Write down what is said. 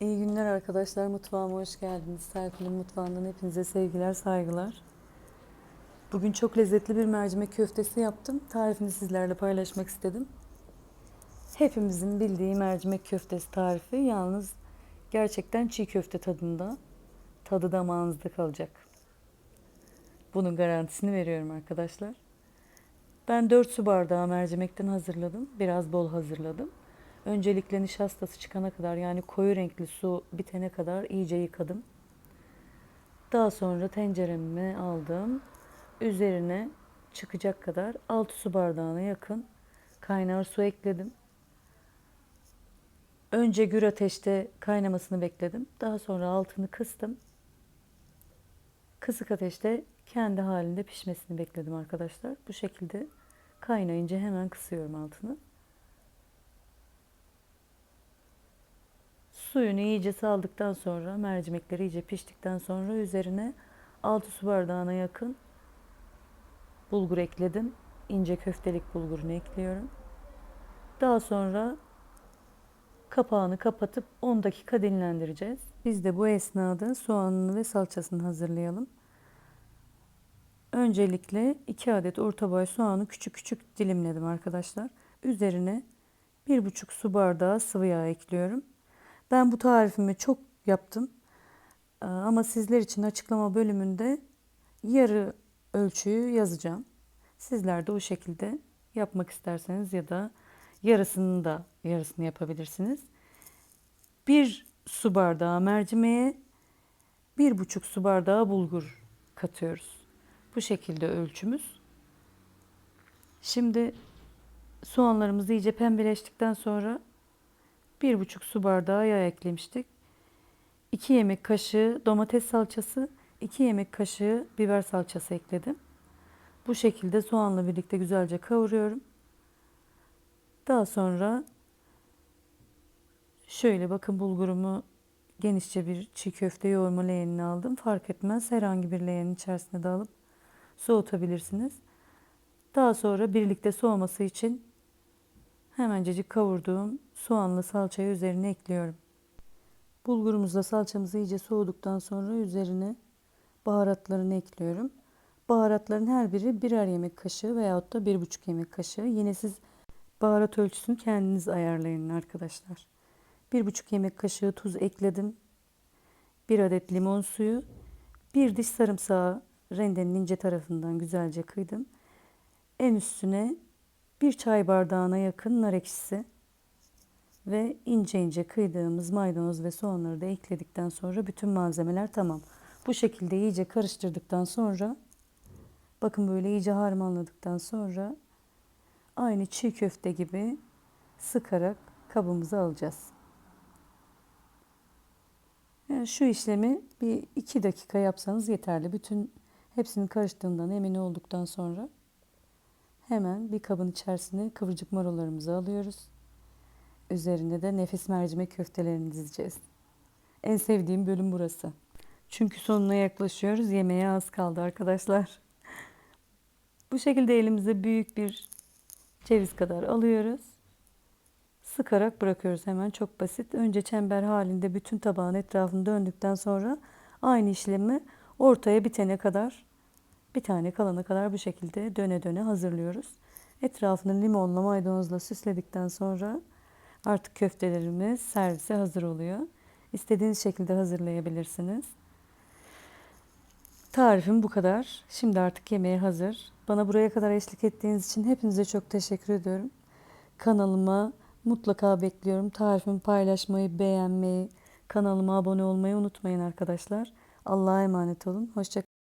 İyi günler arkadaşlar. Mutfağıma hoş geldiniz. Serpil'in mutfağından hepinize sevgiler, saygılar. Bugün çok lezzetli bir mercimek köftesi yaptım. Tarifini sizlerle paylaşmak istedim. Hepimizin bildiği mercimek köftesi tarifi. Yalnız gerçekten çiğ köfte tadında. Tadı damağınızda kalacak. Bunun garantisini veriyorum arkadaşlar. Ben 4 su bardağı mercimekten hazırladım. Biraz bol hazırladım. Öncelikle nişastası çıkana kadar yani koyu renkli su bitene kadar iyice yıkadım. Daha sonra tenceremi aldım. Üzerine çıkacak kadar 6 su bardağına yakın kaynar su ekledim. Önce gür ateşte kaynamasını bekledim. Daha sonra altını kıstım. Kısık ateşte kendi halinde pişmesini bekledim arkadaşlar. Bu şekilde kaynayınca hemen kısıyorum altını. Suyunu iyice saldıktan sonra mercimekleri iyice piştikten sonra üzerine 6 su bardağına yakın bulgur ekledim. İnce köftelik bulgurunu ekliyorum. Daha sonra kapağını kapatıp 10 dakika dinlendireceğiz. Biz de bu esnada soğanını ve salçasını hazırlayalım. Öncelikle 2 adet orta boy soğanı küçük küçük dilimledim arkadaşlar. Üzerine 1,5 su bardağı sıvı yağ ekliyorum. Ben bu tarifimi çok yaptım. Ee, ama sizler için açıklama bölümünde yarı ölçüyü yazacağım. Sizler de o şekilde yapmak isterseniz ya da yarısını da yarısını yapabilirsiniz. Bir su bardağı mercimeğe bir buçuk su bardağı bulgur katıyoruz. Bu şekilde ölçümüz. Şimdi soğanlarımız iyice pembeleştikten sonra bir buçuk su bardağı yağ eklemiştik. 2 yemek kaşığı domates salçası, 2 yemek kaşığı biber salçası ekledim. Bu şekilde soğanla birlikte güzelce kavuruyorum. Daha sonra şöyle bakın bulgurumu genişçe bir çiğ köfte yoğurma leğenine aldım. Fark etmez herhangi bir leğenin içerisine de alıp soğutabilirsiniz. Daha sonra birlikte soğuması için hemencecik kavurduğum soğanlı salçayı üzerine ekliyorum. Bulgurumuzla salçamız iyice soğuduktan sonra üzerine baharatlarını ekliyorum. Baharatların her biri birer yemek kaşığı veyahut da bir buçuk yemek kaşığı. Yine siz baharat ölçüsünü kendiniz ayarlayın arkadaşlar. Bir buçuk yemek kaşığı tuz ekledim. Bir adet limon suyu. Bir diş sarımsağı rendenin ince tarafından güzelce kıydım. En üstüne bir çay bardağına yakın nar ekşisi ve ince ince kıydığımız maydanoz ve soğanları da ekledikten sonra bütün malzemeler tamam. Bu şekilde iyice karıştırdıktan sonra bakın böyle iyice harmanladıktan sonra aynı çiğ köfte gibi sıkarak kabımıza alacağız. Yani şu işlemi bir iki dakika yapsanız yeterli. Bütün hepsinin karıştığından emin olduktan sonra hemen bir kabın içerisine kıvırcık marullarımızı alıyoruz. Üzerine de nefis mercimek köftelerini dizeceğiz. En sevdiğim bölüm burası. Çünkü sonuna yaklaşıyoruz. Yemeğe az kaldı arkadaşlar. Bu şekilde elimize büyük bir ceviz kadar alıyoruz. Sıkarak bırakıyoruz hemen çok basit. Önce çember halinde bütün tabağın etrafını döndükten sonra aynı işlemi ortaya bitene kadar bir tane kalana kadar bu şekilde döne döne hazırlıyoruz. Etrafını limonla maydanozla süsledikten sonra artık köftelerimiz servise hazır oluyor. İstediğiniz şekilde hazırlayabilirsiniz. Tarifim bu kadar. Şimdi artık yemeğe hazır. Bana buraya kadar eşlik ettiğiniz için hepinize çok teşekkür ediyorum. Kanalıma mutlaka bekliyorum. Tarifimi paylaşmayı, beğenmeyi, kanalıma abone olmayı unutmayın arkadaşlar. Allah'a emanet olun. Hoşçakalın.